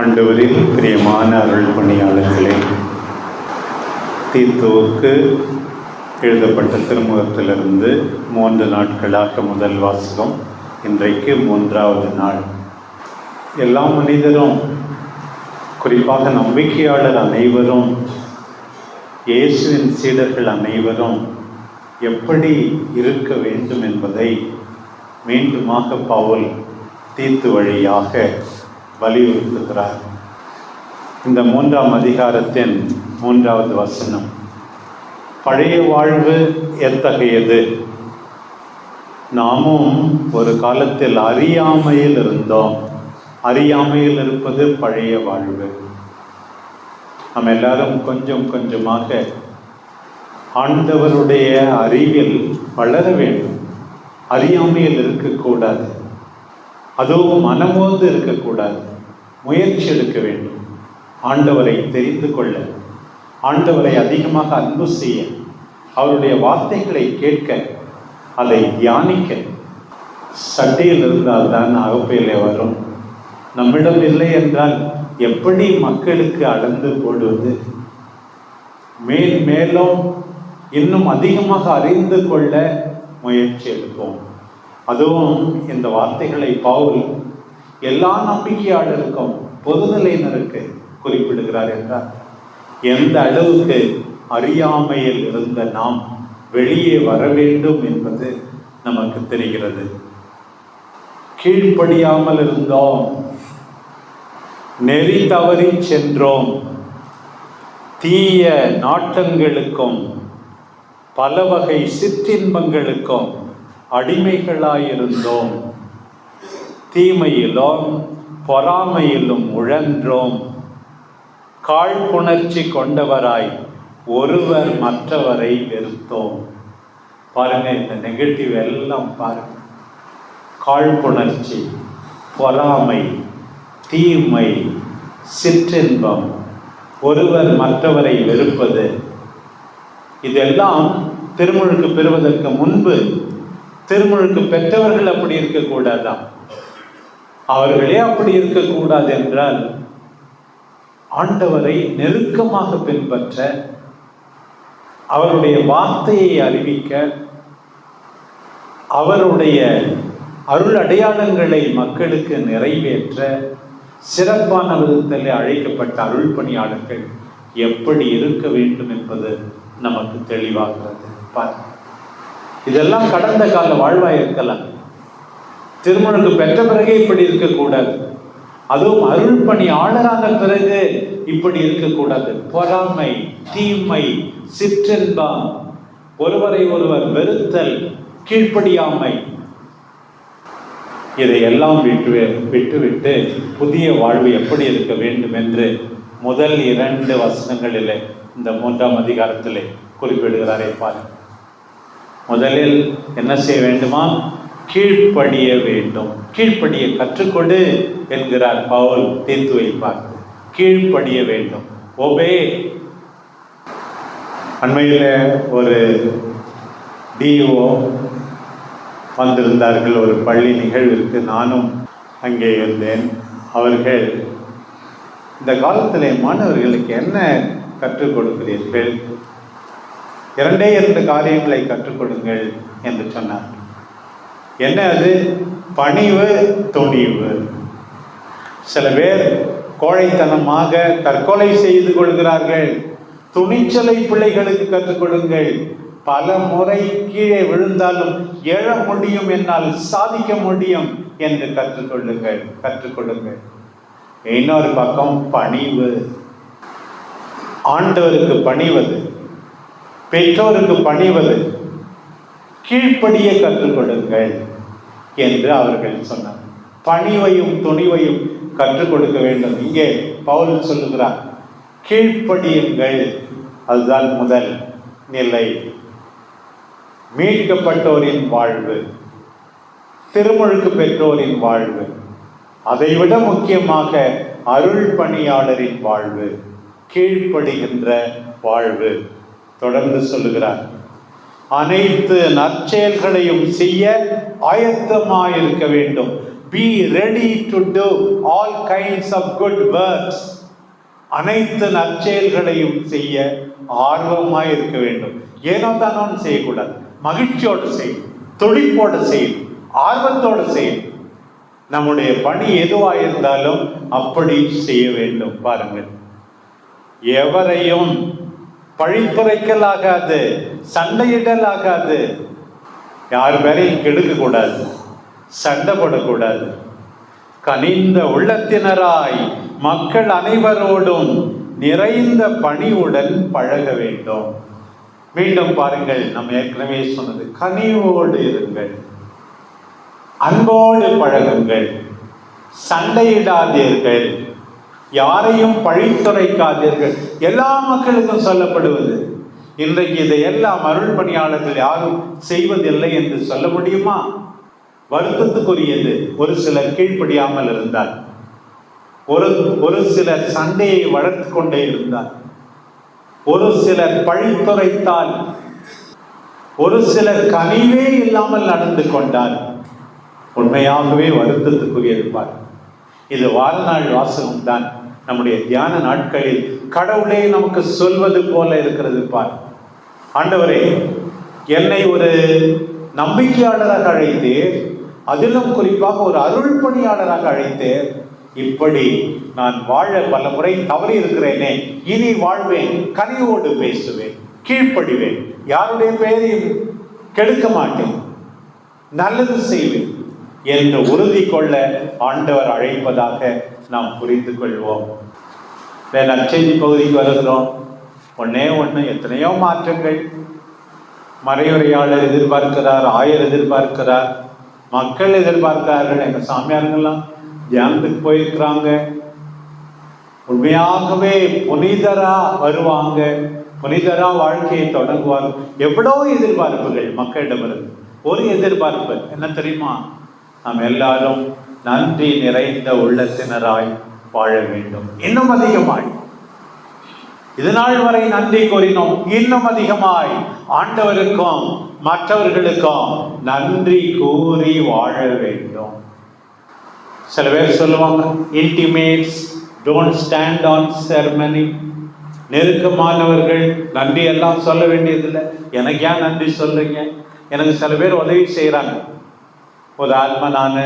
ஆண்டவரின் பிரியமான அருள் பணியாளர்களே தீத்துவுக்கு எழுதப்பட்ட திருமுகத்திலிருந்து மூன்று நாட்களாக முதல் வாசகம் இன்றைக்கு மூன்றாவது நாள். எல்லா மனிதரும் குறிப்பாக நம்பிக்கையாளர் அனைவரும் இயேசுவின் சீடர்கள் அனைவரும் எப்படி இருக்க வேண்டும் என்பதை மீண்டுமாக பவுல் தீர்த்து வழியாக வலியுறுத்துகிறார். இந்த மூன்றாம் அதிகாரத்தின் மூன்றாவது வசனம் பழைய வாழ்வு எத்தகையது? நாமும் ஒரு காலத்தில் அறியாமையில் இருந்தோம். அறியாமையில் இருப்பது பழைய வாழ்வு. நம்ம எல்லாரும் கொஞ்சம் கொஞ்சமாக ஆண்டவருடைய அறிவில் வளர வேண்டும். அறியாமையில் இருக்கக்கூடாது. அதுவும் மனமோந்து இருக்கக்கூடாது. முயற்சி எடுக்க வேண்டும். ஆண்டவரை தெரிந்து கொள்ள. ஆண்டவரை அதிகமாக அன்பு செய்ய. அவருடைய வார்த்தைகளை கேட்க. அதை தியானிக்க. சட்டையில் இருந்தால்தான் அகப்பையிலே வரும். நம்மிடம் இல்லை என்றால் எப்படி மக்களுக்கு அளந்து போடுவது? மேல் மேலும் இன்னும் அதிகமாக அறிந்து கொள்ள முயற்சி எடுப்போம். அதுவும் இந்த வார்த்தைகளை பவுல் எல்லா நம்பிக்கையாளருக்கும் பொதுநிலையினருக்கு குறிப்பிடுகிறார் என்றார். எந்த அளவுக்கு அறியாமையில் இருந்த நாம் வெளியே வர வேண்டும் என்பது நமக்கு தெரிகிறது. கீழ்ப்படியாமல் இருந்தோம். நெறி தவறி சென்றோம். தீய நாட்டங்களுக்கும் பல வகை சிற்றின்பங்களுக்கும் அடிமைகளாயிருந்தோம். தீமையிலும் பொறாமையிலும் உழன்றோம். காழ்ப்புணர்ச்சி கொண்டவராய் ஒருவர் மற்றவரை வெறுத்தோம். பாருங்க இந்த நெகட்டிவ் எல்லாம் பாருங்க. காழ்ப்புணர்ச்சி பொறாமை தீமை சிற்றின்பம். ஒருவர் மற்றவரை வெறுப்பது. இதெல்லாம் திருமுழுக்கு பெறுவதற்கு முன்பு திருமுழுக்கு பெற்றவர்கள் அப்படி இருக்கக்கூடாதான் அவர்களே அப்படி இருக்கக்கூடாது என்றால் ஆண்டவரை நெருக்கமாக பின்பற்ற அவருடைய வார்த்தையை அறிவிக்க அவருடைய அருள் அடையாளங்களை மக்களுக்கு நிறைவேற்ற சிறப்பான விதத்தில் அழைக்கப்பட்ட அருள் பணியாளர்கள் எப்படி இருக்க வேண்டும் என்பது நமக்கு தெளிவாகிறது. பார் இதெல்லாம் கடந்த கால வாழ்வாய் இருக்கலாம் திருமணக்கு பெற்ற பிறகு இப்படி இருக்கக்கூடாது. அதுவும் அருள் பணி ஆளரான பிறகு இப்படி இருக்கக்கூடாது. பொறாமை தீமை சிற்றென்பம் ஒருவரை ஒருவர் வெறுத்தல் கீழ்ப்படியாமை. இதையெல்லாம் விட்டு விட்டுவிட்டு புதிய வாழ்வு எப்படி இருக்க வேண்டும் என்று முதல் இரண்டு வசனங்களிலே இந்த மூன்றாம் அதிகாரத்திலே குறிப்பிடுகிறாரே பாருங்கள். முதலில் என்ன செய்ய வேண்டுமா? கீழ்ப்படிய வேண்டும். கீழ்ப்படிய கற்றுக்கொடு என்கிறார் பவுல் தீர்த்து வைப்பார் கீழ்ப்படிய வேண்டும். ஒபே அண்மையில் ஒரு டிஓ வந்திருந்தார்கள். ஒரு பள்ளி நிகழ்விற்கு நானும் அங்கே இருந்தேன். அவர்கள் இந்த காலத்தில் மாணவர்களுக்கு என்ன கற்றுக் கொடுக்கிறீர்கள்? இரண்டே இரண்டு காரியங்களை கற்றுக் கொடுங்கள் என்று சொன்னார் என்ன அது? பணிவு துணிவு. சில பேர் கோழைத்தனமாக தற்கொலை செய்து கொள்கிறார்கள். துணிச்சலை பிள்ளைகளுக்கு கற்றுக் கொடுங்கள். பல முறை கீழே விழுந்தாலும் எழ முடியும் என்னால் சாதிக்க முடியும் என்று கற்றுக்கொள்ளுங்கள் கற்றுக்கொள்ளுங்கள் இன்னொரு பக்கம் பணிவு. ஆண்டவருக்கு பணிவது பெற்றோருக்கு பணிவது கீழ்ப்படிய கற்றுக்கொள்ளுங்கள் என்று அவர்கள் சொன்னார். பணிவையும் துணிவையும் கற்றுக் கொடுக்க வேண்டும். இங்கே பவுல் சொல்லுகிறார் கீழ்ப்படியுங்கள். அதுதான் முதல் நிலை. மீட்கப்பட்டோரின் வாழ்வு திருமுழுக்கு பெற்றோரின் வாழ்வு அதைவிட முக்கியமாக அருள் பணியாளரின் வாழ்வு கீழ்ப்படுகின்ற வாழ்வு. தொடர்ந்து சொல்லுகிறார் அனைத்து நற்செயல்களையும் செய்ய ஆயத்தமாயிருக்க வேண்டும். Be ready to do all kinds of good works அனைத்து நற்செயல்களையும் செய்ய ஆர்வமாக இருக்க வேண்டும். ஏனோ தானோன்னு செய்யக்கூடாது. மகிழ்ச்சியோடு செய்யும் துடிப்போடு செய்யும் ஆர்வத்தோடு செய்யும் நம்முடைய பணி எதுவாக இருந்தாலும் அப்படி செய்ய வேண்டும். பாருங்கள். எவரையும் பழித்துரைக்கல் ஆகாது சண்டையிடல் ஆகாது. யார் மேலையும் கெடுக்க கூடாது சண்டை போடக்கூடாது. கனிந்த உள்ளத்தினராய் மக்கள் அனைவரோடும் நிறைந்த பணிவுடன் பழக வேண்டும். மீண்டும் பாருங்கள் நம்ம ஏற்கனவே சொன்னது கனிவோடு இருங்கள். அன்போடு பழகுங்கள். சண்டையிடாதீர்கள். யாரையும் பழித்துரைக்காதீர்கள். எல்லா மக்களுக்கும் சொல்லப்படுவது இன்றைக்கு இதை எல்லாம் அருள் பணியாளர்கள் யாரும் செய்வதில்லை என்று சொல்ல முடியுமா? வருத்தத்துக்குரியது. ஒரு சிலர் கீழ்ப்படியாமல் இருந்தார். ஒரு ஒரு சிலர் சண்டையை வளர்த்து கொண்டே இருந்தார். ஒரு சிலர் பழித்துரைத்தால் ஒரு சிலர் கனிவே இல்லாமல் நடந்து கொண்டார். உண்மையாகவே வருத்தத்துக்குரியது பார். இது வாழ்நாள் வாசகம் தான் நம்முடைய தியான நாட்களில் கடவுளே நமக்கு சொல்வது போல இருக்கிறது பார். ஆண்டவரே என்னை ஒரு நம்பிக்கையாளராக அழைத்தேர் அதிலும் குறிப்பாக ஒரு அருள் பணியாளராக அழைத்தேர். இப்படி நான் வாழ பல முறை தவறி இருக்கிறேனே இனி வாழ்வேன் கனிவோடு பேசுவேன் கீழ்ப்படிவேன் யாருடைய பெயரையும் கெடுக்க மாட்டேன் நல்லது செய்வேன் என்று உறுதி கொள்ள ஆண்டவர் அழைப்பதாக நாம் புரிந்து கொள்வோம் வேற நற்செய்தி பகுதிக்கு வருகிறோம். ஒன்னே ஒன்று எத்தனையோ மாற்றங்கள். மறையுரையாளர் எதிர்பார்க்கிறார் ஆயர் எதிர்பார்க்கிறார் மக்கள் எதிர்பார்க்கிறார்கள் எங்கள் சாமியாருங்கெல்லாம் தியானத்துக்கு போயிருக்கிறாங்க. உண்மையாகவே புனிதரா வருவாங்க. புனிதரா வாழ்க்கையை தொடங்குவார் எவ்வளோ எதிர்பார்ப்புகள் மக்களிடமிருந்து. ஒரு எதிர்பார்ப்பு என்ன தெரியுமா? நாம் எல்லாரும் நன்றி நிறைந்த உள்ளத்தினராய் வாழ வேண்டும். இன்னும் அதிகமாய். இதனால் வரை நன்றி கூறினோம். இன்னும் அதிகமாய். ஆண்டவருக்கும் மற்றவர்களுக்கும் நன்றி கூறி வாழ வேண்டும். சில பேர் சொல்லுவாங்க intimates don't stand on ceremony நெருக்கமானவர்கள் நன்றி எல்லாம் சொல்ல வேண்டியதில்லை. எனக்கு ஏன் நன்றி சொல்றீங்க? எனக்கு சில பேர் உதவி செய்கிறாங்க ஒரு ஆத்மா நான்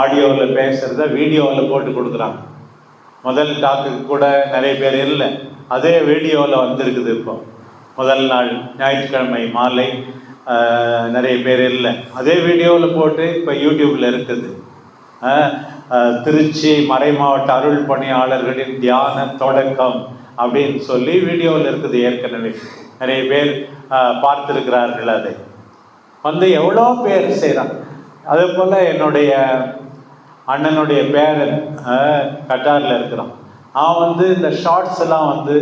ஆடியோவில் பேசுகிறத வீடியோவில் போட்டு கொடுக்குறாங்க. முதல் டாக்குக்கு கூட நிறைய பேர் இல்லை. அதே வீடியோவில் வந்திருக்குது இப்போ. முதல் நாள் ஞாயிற்றுக்கிழமை மாலை நிறைய பேர் இல்லை. அதே வீடியோவில் போட்டு இப்போ யூடியூப்பில் இருக்குது. திருச்சி மறை திருச்சி மறைமாவட்ட அருள் பணியாளர்களின் தியான தொடக்கம் அப்படின்னு சொல்லி வீடியோவில் இருக்குது ஏற்கனவே. நிறைய பேர் பார்த்துருக்கிறார்கள் அதை. வந்து எவ்வளோ பேர் செய்கிறாங்க அதே போல் என்னுடைய அண்ணனுடைய பேரன் கட்டாரில் இருக்கிறான். அவன் வந்து இந்த ஷார்ட்ஸ் எல்லாம் வந்து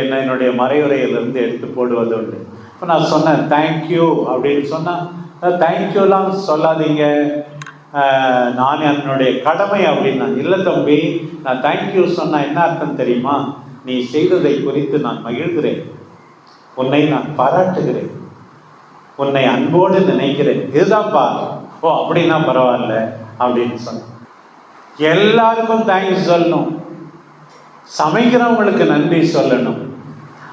என்ன என்னுடைய மறைவுரையிலிருந்து எடுத்து போடுவது உண்டு. இப்போ நான் சொன்னேன் தேங்க்யூ அப்படின்னு சொன்னால் தேங்க்யூலாம் சொல்லாதீங்க. நான் என்னுடைய கடமை அப்படின்னா இல்லை தம்பி நான் தேங்க்யூ சொன்னால் என்ன அர்த்தம் தெரியுமா? நீ செய்ததை குறித்து நான் மகிழ்கிறேன். உன்னை நான் பாராட்டுகிறேன். உன்னை அன்போடு நினைக்கிறேன். இதுதான்ப்பா ஓ அப்படின்னா பரவாயில்ல அப்படின்னு சொன்னேன். எல்லாருக்கும் தேங்க்ஸ் சொல்லணும். சமைக்கிறவங்களுக்கு நன்றி சொல்லணும்.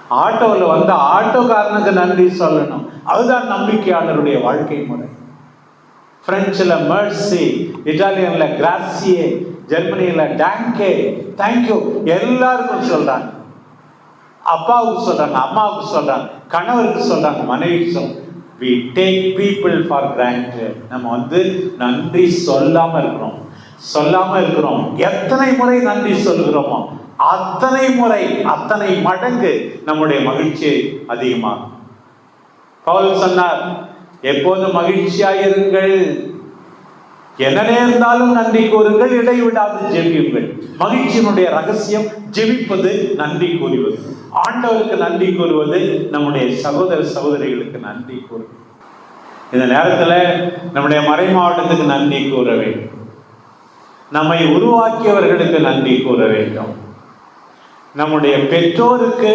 ஆட்டோவில் வந்து ஆட்டோக்காரனுக்கு நன்றி சொல்லணும். அதுதான் நம்பிக்கையாளருடைய வாழ்க்கை முறை. பிரெஞ்சில் மர்சி இட்டாலியனில் கிராசியே ஜெர்மனியில் டேங்கே தேங்க்யூ எல்லாருக்கும் சொல்கிறாங்க அப்பாவுக்கு சொல்கிறாங்க அம்மாவுக்கு சொல்கிறாங்க கணவருக்கு சொல்கிறாங்க மனைவிக்கு சொல்கிறாங்க we take people for granted. நம்ம வந்து நன்றி சொல்லாம இருக்கிறோம். சொல்லாம இருக்கிறோம். எத்தனை முறை நன்றி சொல்கிறோமோ அத்தனை முறை அத்தனை மடங்கு நம்முடைய மகிழ்ச்சி அதிகமாகும். பவுல் சொன்னார் எப்போதும் மகிழ்ச்சியாயிருங்கள். என்ன நேர்ந்தாலும் நன்றி கூறுங்கள். இடைவிடாது ஜெபியுங்கள். மகிழ்ச்சியினுடைய ரகசியம் ஜெபிப்பது நன்றி கூறுவது. ஆண்டவருக்கு நன்றி கூறுவது நம்முடைய சகோதர சகோதரிகளுக்கு நன்றி கூறுவது இந்த நேரத்தில் நம்முடைய மறை மாவட்டத்துக்கு நன்றி கூற வேண்டும். நம்மை உருவாக்கியவர்களுக்கு நன்றி கூற வேண்டும். நம்முடைய பெற்றோருக்கு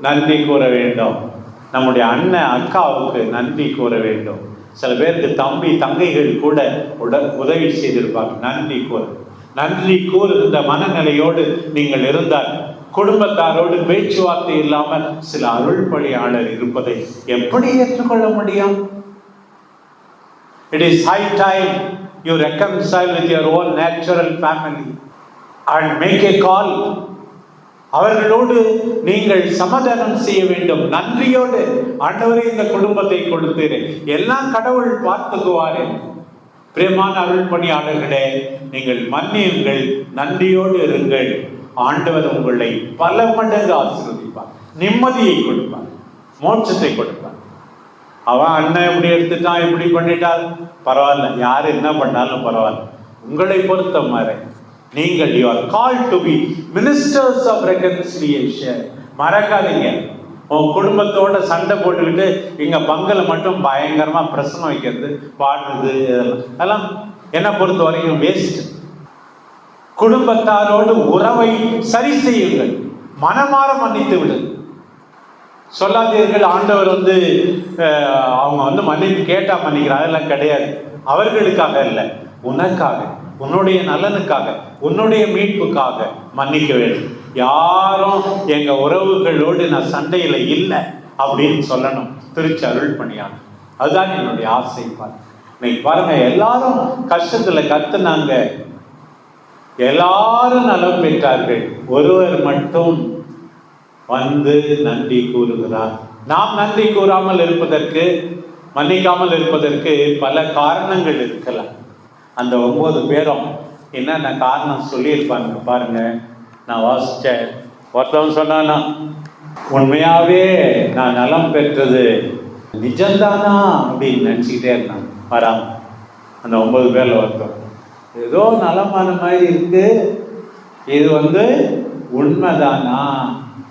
நன்றி கூற வேண்டும். நம்முடைய அண்ணன் அக்காவுக்கு நன்றி கூற வேண்டும். சில பேருக்கு தம்பி தங்கைகள் கூட உட உதவி செய்திருப்பாங்க. நன்றி கூற. நன்றி கூறுகின்ற மனநிலையோடு நீங்கள் இருந்தால் குடும்பத்தாரோடு பேச்சுவார்த்தை இல்லாமல் சில அருள் பணியாளர் இருப்பதை எப்படி ஏற்றுக்கொள்ள முடியும்? It is high time you reconcile with your own natural family and make a call அவர்களோடு நீங்கள் சமாதானம் செய்ய வேண்டும். நன்றியோடு ஆண்டவரே இந்த குடும்பத்தை கொடுத்தேன் எல்லாம் கடவுள் பார்த்துக்குவாரே. பிரியமான அருள் பணியாளர்களே நீங்கள் மன்னியுங்கள் நன்றியோடு இருங்கள். ஆண்டவர் உங்களை பல மடங்கு ஆசீர்வதிப்பார். நிம்மதியை கொடுப்பார். மோட்சத்தை கொடுப்பார். அவன் அண்ணன் இப்படி எடுத்துட்டான் இப்படி பண்ணிட்டான். பரவாயில்ல யார் என்ன பண்ணாலும் பரவாயில்ல. உங்களை பொறுத்த மாதிரி நீங்கள் you are call to be ministers of reconciliation மறக்காதீங்க. உன் குடும்பத்தோட சண்டை போட்டுக்கிட்டு இங்க பங்கல மட்டும் பயங்கரமா பிரசனம் வைக்கிறது பாடுறது இதெல்லாம். அதெல்லாம் என்னை பொறுத்த வரைக்கும் வேஸ்ட் குடும்பத்தாரோடு உறவை சரி செய்யுங்கள். மனமாற மன்னித்து விடு. சொல்லாதீர்கள் ஆண்டவர் வந்து அவங்க வந்து மன்னிப்பு கேட்டா மன்னிக்கிறார் அதெல்லாம் கிடையாது. அவர்களுக்காக இல்லை உனக்காக உன்னுடைய நலனுக்காக உன்னுடைய மீட்புக்காக மன்னிக்க வேண்டும். யாரும் எங்க உறவுகளோடு நான் சண்டையில இல்லை அப்படின்னு சொல்லணும். திருச்சி அருள் பணியாங்க அதுதான் என்னுடைய ஆசை பாருங்க. இன்னைக்கு பாருங்க எல்லாரும் கஷ்டத்துல கத்துனாங்க. எல்லாரும் நலம் பெற்றார்கள். ஒருவர் மட்டும் வந்து நன்றி கூறுகிறார். நாம் நன்றி கூறாமல் இருப்பதற்கு மன்னிக்காமல் இருப்பதற்கு பல காரணங்கள் இருக்கலாம். அந்த ஒன்பது பேரும் என்னென்ன காரணம் சொல்லியிருப்பாங்க பாருங்க. நான் வாசிச்சேன். ஒருத்தவன் சொன்னானா உண்மையாவே நான் நலம் பெற்றது நிஜம்தானா? அப்படின்னு நினச்சிக்கிட்டே இருந்தான். வராம. அந்த ஒன்பது பேர்ல ஒருத்தன். ஏதோ நலமான மாதிரி இருக்கு. இது வந்து உண்மைதானா?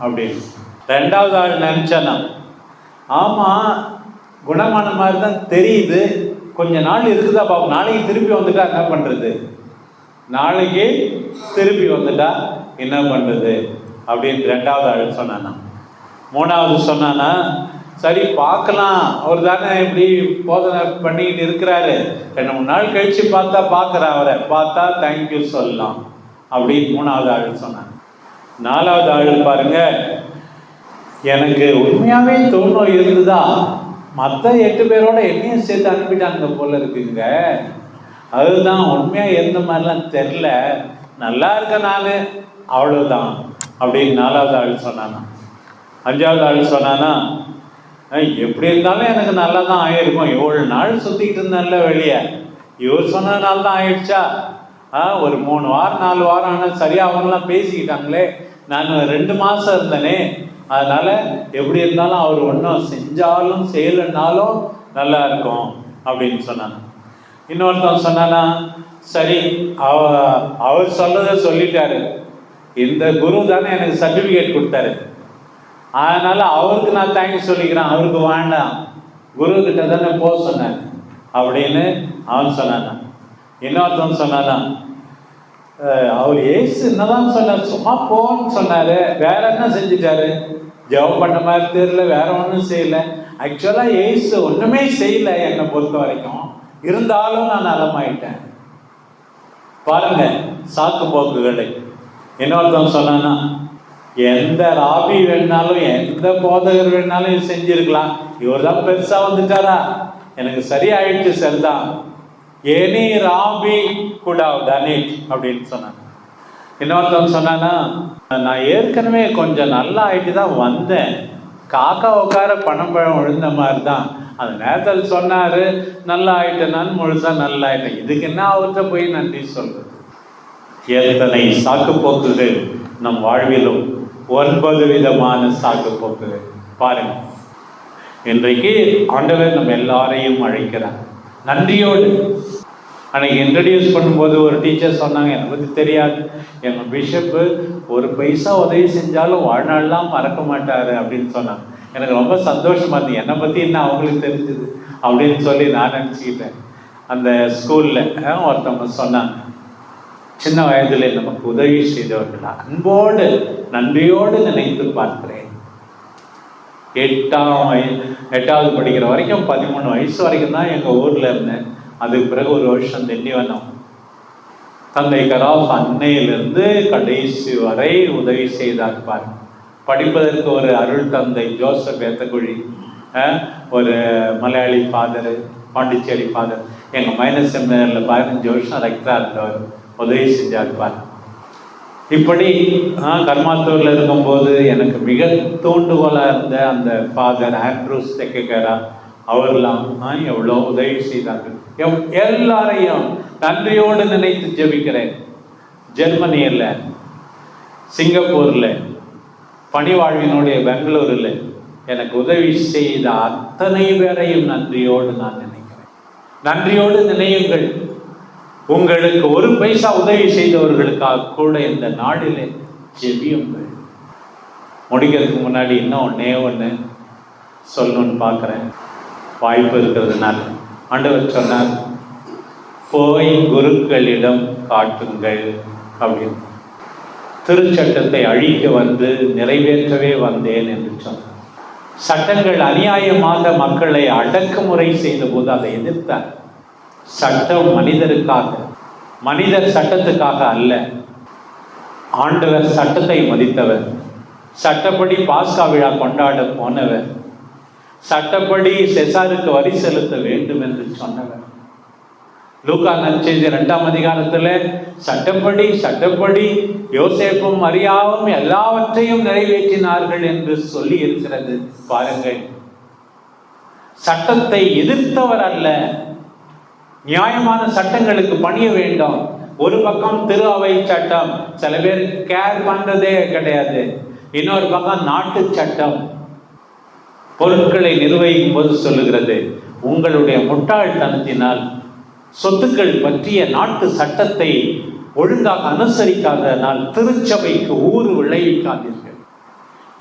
அப்படின்னு. ரெண்டாவது ஆள் நினச்சனா ஆமாம் குணமான மாதிரி தான் தெரியுது. கொஞ்ச நாள் இருக்குதா பாப்போம். நாளைக்கு திருப்பி வந்துட்டா என்ன பண்ணுறது நாளைக்கு திருப்பி வந்துட்டா என்ன பண்ணுறது அப்படின்னு ரெண்டாவது ஆள் சொன்னானா. மூணாவது சொன்னானா சரி பார்க்கலாம். அவர் தானே இப்படி போதனை பண்ணிக்கிட்டு இருக்கிறாரு. ரெண்டு மூணு நாள் கழிச்சு பார்த்தா பார்க்குறேன் அவரை. பார்த்தா தேங்க்யூ சொல்லலாம். அப்படின்னு மூணாவது ஆள் சொன்னாங்க. நாலாவது ஆள் பாருங்க. எனக்கு உண்மையாகவே தோணும் இருந்துதா? மற்ற எட்டு பேரோட என்னையும் சேர்த்து அனுப்பிட்டாங்க போல இருக்குங்க. அதுதான் உண்மையாக எந்த மாதிரிலாம் தெரில நல்லா இருக்க நான். அவ்வளோதான் அப்படின்னு நாலாவது ஆள் சொன்னானா. அஞ்சாவது ஆள் சொன்னானா எப்படி இருந்தாலும் எனக்கு நல்லா தான் ஆயிருக்கும். இவ்வளோ நாள் சுற்றிக்கிட்டு இருந்தேன்ல வெளியே. இவர் சொன்னதுனால தான் ஆயிடுச்சா? ஆ ஒரு மூணு வாரம் நாலு வாரம் ஆனால் சரியாக அவங்களாம் பேசிக்கிட்டாங்களே. நான் ரெண்டு மாதம் இருந்தேனே. அதனால எப்படி இருந்தாலும் அவர் ஒன்றும் செஞ்சாலும் செய்யலைன்னாலும் நல்லா இருக்கும் அப்படின்னு சொன்னாங்க. இன்னொருத்தன் சொன்னானா சரி அவ அவர் சொல்றத சொல்லிட்டாரு. இந்த குரு தானே எனக்கு சர்டிஃபிகேட் கொடுத்தாரு. அதனால அவருக்கு நான் தேங்க்ஸ் சொல்லிக்கிறேன். அவருக்கு வேண்டாம். குரு கிட்ட தானே போக சொன்னேன். அப்படின்னு அவன் சொன்னானா? இன்னொருத்தன் சொன்னானா? அவர் ஏசு என்னதான் சொன்னார்? சும்மா போன்னு சொன்னாரு. வேற என்ன செஞ்சுட்டாரு? ஜெபம் பண்ண மாதிரி தெரியல வேற ஒன்றும் செய்யலை. ஆக்சுவலாக ஏசு ஒன்றுமே செய்யலை என்னை பொறுத்த வரைக்கும். இருந்தாலும் நான் நலமாயிட்டேன். பாருங்க சாக்கு போக்குகளை. இன்னொருத்தன் சொன்னான்னா எந்த ராபி வேணாலும் எந்த போதகர் வேணாலும் இது செஞ்சிருக்கலாம். இவர் தான் பெருசா வந்துட்டாரா? எனக்கு சரியாயிடுச்சு சரிதான் any Robby good how done it அப்படின்னு சொன்னாங்க. இன்னொருத்தவன் சொன்னானா நான் ஏற்கனவே கொஞ்சம் நல்லா ஆயிட்டு தான் வந்தேன். காக்கா உட்கார பணம்பழம் விழுந்த மாதிரி தான் அந்த நேரத்தில் சொன்னார் நல்லா ஆயிட்டேனான்னு முழுசா நல்லா ஆயிட்டேன். இதுக்கு என்ன அவர்கிட்ட போய் நன்றி சொல்றது? எத்தனை சாக்கு போக்குது நம் வாழ்விலும் ஒன்பது விதமான சாக்கு போக்கு. பாருங்க. இன்றைக்கு ஆண்டவர் நம்ம எல்லாரையும் அழைக்கிறார். நன்றியோடு. ஆனால் இன்ட்ரடியூஸ் பண்ணும்போது ஒரு டீச்சர் சொன்னாங்க எனக்கு பற்றி தெரியாது. எங்கள் பிஷப்பு ஒரு பைசா உதவி செஞ்சாலும் வாழ்நாள்லாம் மறக்க மாட்டார் அப்படின்னு சொன்னாங்க. எனக்கு ரொம்ப சந்தோஷமாக இருந்தது. என்னை பற்றி என்ன அவங்களுக்கு தெரிஞ்சது அப்படின்னு சொல்லி நான் நினச்சிக்கிட்டேன். அந்த ஸ்கூலில் ஒருத்தவங்க சொன்னாங்க. சின்ன வயதில் நமக்கு உதவி செய்தவர்கள் அன்போடு நன்றியோடு நினைத்து பார்க்கிறேன். எட்டாம் வய எட்டாவது படிக்கிற வரைக்கும் பதிமூணு வயசு வரைக்கும் தான் எங்கள் ஊரில் இருந்தேன். அதுக்கு பிறகு ஒரு வருஷம் திண்டிவனம் தந்தை கராஃப் அன்னையிலிருந்து கடைசி வரை உதவி செய்தார் பார். படிப்பதற்கு ஒரு அருள் தந்தை ஜோசப் ஏத்தக்குழி ஒரு மலையாளி ஃபாதர் பாண்டிச்சேரி ஃபாதர் எங்கள் மைனஸ் செமினரில் பதினஞ்சு வருஷம் ரெக்டராக இருந்தவர். உதவி செஞ்சார் பார். இப்படி நான் கர்மாத்தூரில் இருக்கும்போது எனக்கு மிக தூண்டுகோலாக இருந்த அந்த ஃபாதர் ஆண்ட்ரூஸ் தெக்ககரா அவர்லாம் நான் எவ்வளோ உதவி செய்தார்கள். எவ்- எல்லாரையும் நன்றியோடு நினைத்து ஜெபிக்கிறேன். ஜெர்மனியில் சிங்கப்பூரில் பணிவாழ்வினுடைய பெங்களூரில் எனக்கு உதவி செய்த அத்தனை பேரையும் நன்றியோடு நான் நினைக்கிறேன். நன்றியோடு நினையுங்கள். உங்களுக்கு ஒரு பைசா உதவி செய்தவர்களுக்காக கூட இந்த நாளிலே ஜெபியுங்கள். முடிக்கிறதுக்கு முன்னாடி இன்னும் ஒன்னே ஒன்று சொல்லணும்னு பார்க்குறேன். வாய்ப்பு இருக்கிறதுனால. ஆண்டவர் சொன்னார் போய் குருக்களிடம் காட்டுங்கள் அப்படின்னு. திருச்சட்டத்தை அழிக்க வந்து நிறைவேற்றவே வந்தேன் என்று சொன்னார். சட்டங்கள் அநியாயமாக மக்களை அடக்குமுறை செய்த போது அதை எதிர்த்தார். சட்டம் மனிதருக்காக மனிதர் சட்டத்துக்காக அல்ல. ஆண்டவர் சட்டத்தை மதித்தவர். சட்டப்படி பாஸ்கா விழா கொண்டாட போனவர். சட்டப்படி செசாருக்கு வரி செலுத்த வேண்டும் என்று சொன்னவர். லூகா நற்செய்தி ரெண்டாம் அதிகாரத்தில் சட்டப்படி சட்டப்படி யோசேப்பும் மரியாவும் எல்லாவற்றையும் நிறைவேற்றினார்கள் என்று சொல்லி இருக்கிறது. பாருங்கள். சட்டத்தை எதிர்த்தவர் அல்ல. நியாயமான சட்டங்களுக்கு பணிய வேண்டும். ஒரு பக்கம் திரு அவை சட்டம் சில பேர் கேர் பண்றதே கிடையாது. இன்னொரு பக்கம் நாட்டு சட்டம் பொருட்களை நிர்வகிக்கும் போது சொல்லுகிறது. உங்களுடைய முட்டாள்தனத்தினால் சொத்துக்கள் பற்றிய நாட்டு சட்டத்தை ஒழுங்காக அனுசரிக்காததனால் திருச்சபைக்கு ஊறு விளைவிக்காதீர்கள்.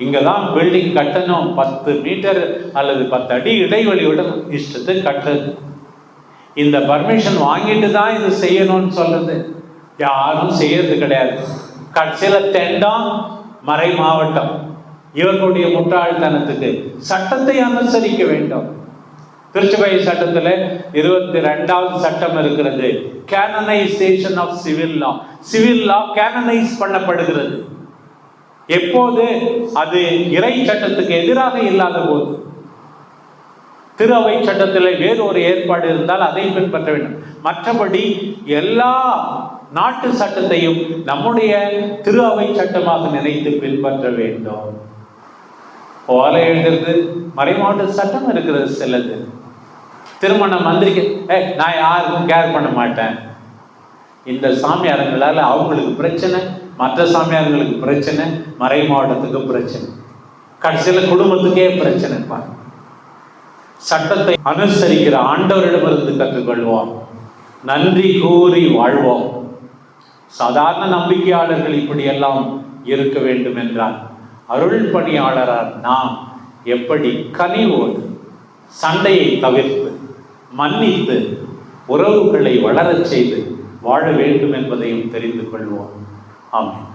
இங்கே தான் பில்டிங் கட்டணும். பத்து மீட்டர் அல்லது பத்து அடி இடைவெளியுடன் இஷ்டத்தை கட்டுறது இந்த பர்மிஷன் வாங்கிட்டு தான் இது செய்யணும்னு சொல்றது. யாரும் செய்யறது கிடையாது. கடைசியில் தெண்டம் மறை மாவட்டம். இவர்களுடைய முட்டாள்தனத்துக்கு சட்டத்தை அனுசரிக்க வேண்டும். திருச்சபை சட்டத்தில் இருபத்தி ரெண்டாவது சட்டம் இருக்கிறது. Canonization of civil law civil law canonize பண்ணப்படுகிறது. எப்போது? அது இறை சட்டத்துக்கு எதிராக இல்லாத போது. திரு அவை சட்டத்தில் வேறு ஒரு ஏற்பாடு இருந்தால் அதை பின்பற்ற வேண்டும். மற்றபடி எல்லா நாட்டு சட்டத்தையும் நம்முடைய திரு அவை சட்டமாக நினைத்து பின்பற்ற வேண்டும். ஓலை எழுதுறது மறைமாவட்ட சட்டம் இருக்கிறது சிலது. திருமணம் மந்திரிக்கு ஏ நான் யாருக்கும் கேர் பண்ண மாட்டேன். இந்த சாமியாருங்களால அவங்களுக்கு பிரச்சனை மற்ற சாமியாரங்களுக்கு பிரச்சனை மறை மாவட்டத்துக்கு பிரச்சனை. கடைசியில் குடும்பத்துக்கே பிரச்சனை பாருங்க சட்டத்தை அனுசரிக்கிற ஆண்டவரிடமிருந்து கற்றுக்கொள்வோம். நன்றி கூறி வாழ்வோம். சாதாரண நம்பிக்கையாளர்கள் இப்படியெல்லாம் இருக்க வேண்டும் என்றால் அருள் பணியாளரார் நாம் எப்படி கனிவோடு சண்டையை தவிர்த்து மன்னித்து உறவுகளை வளரச் செய்து வாழ வேண்டும் என்பதையும் தெரிந்து கொள்வோம். ஆமாம்